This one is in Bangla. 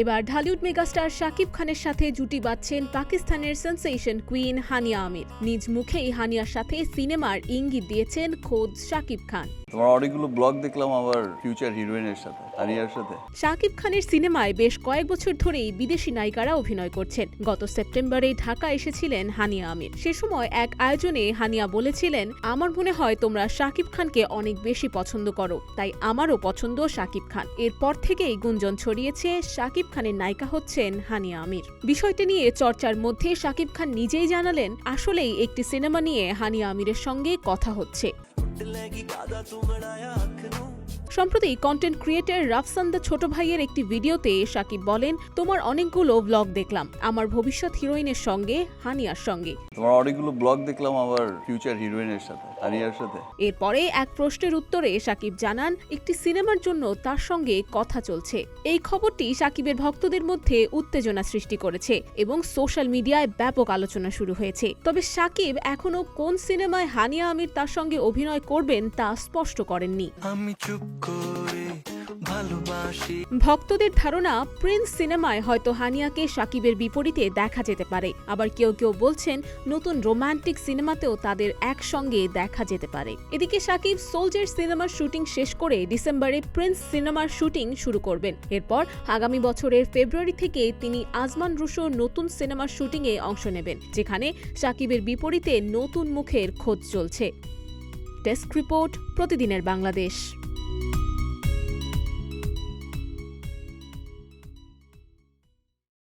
এবার ঢালিউড মেগাস্টার শাকিব খানের সাথে জুটি বাঁধছেন পাকিস্তানের সেন্সেশন কুইন হানিয়া আমির। নিজ মুখেই হানিয়ার সাথে সিনেমার ইঙ্গিত দিয়েছেন খোদ শাকিব খান। শাকিব খানের সিনেমায় বেশ কয়েক বছর ধরেই বিদেশি নায়িকারা অভিনয় করছেন। গত সেপ্টেম্বরে ঢাকা এসেছিলেন হানিয়া আমির। সে সময় এক আয়োজনে হানিয়া বলেছিলেন, আমার মনে হয় তোমরা শাকিব খানকে অনেক বেশি পছন্দ করো, তাই আমারও পছন্দ শাকিব খান। এরপর থেকেই গুঞ্জন ছড়িয়েছে, শাকিব খানের নায়িকা হচ্ছেন হানিয়া আমির। বিষয়টি নিয়ে চর্চার মধ্যে শাকিব খান নিজেই জানালেন, আসলেই একটি সিনেমা নিয়ে হানিয়া আমিরের সঙ্গে কথা হচ্ছে। ਲੈ ਗਈ ਕਾਦਾ ਤੂੰ ਬਣਾਇਆ ਅੱਖ ਨੂੰ? সম্প্রতি কন্টেন্ট ক্রিয়েটর রাফসান দ্য ছোট ভাইয়ের একটি ভিডিওতে সাকিব বলেন তোমার অনেকগুলো ব্লগ দেখলাম। আমার ভবিষ্যৎ হিরোইনের সঙ্গে হানিয়ার সঙ্গে। তোমার অনেকগুলো ব্লগ দেখলাম আবার ফিউচার হিরোইনের সাথে আরিয়ার সাথে। এরপরে এক প্রশ্নের উত্তরে সাকিব জানান একটি সিনেমার জন্য তার সঙ্গে কথা চলছে। এই খবরটি সাকিবের ভক্তদের মধ্যে উত্তেজনা সৃষ্টি করেছে এবং সোশ্যাল মিডিয়ায় ব্যাপক আলোচনা শুরু হয়েছে। তবে সাকিব এখনও কোন সিনেমায় হানিয়া আমির তার সঙ্গে অভিনয় করবেন তা স্পষ্ট করেননি। আমি চুপ ভক্তদের ধারণা, প্রিন্স সিনেমায় হয়তো হানিয়াকে সাকিবের বিপরীতে দেখা যেতে পারে। আবার কেউ কেউ বলছেন, নতুন রোমান্টিক সিনেমাতেও তাদের একসঙ্গে দেখা যেতে পারে। এদিকে সাকিব সোলজার সিনেমার শুটিং শেষ করে ডিসেম্বরে প্রিন্স সিনেমার শুটিং শুরু করবেন। এরপর আগামী বছরের ফেব্রুয়ারি থেকে তিনি আজমান রুশো নতুন সিনেমার শুটিংয়ে অংশ নেবেন, যেখানে সাকিবের বিপরীতে নতুন মুখের খোঁজ চলছে। ডেস্ক রিপোর্ট, প্রতিদিনের বাংলাদেশ।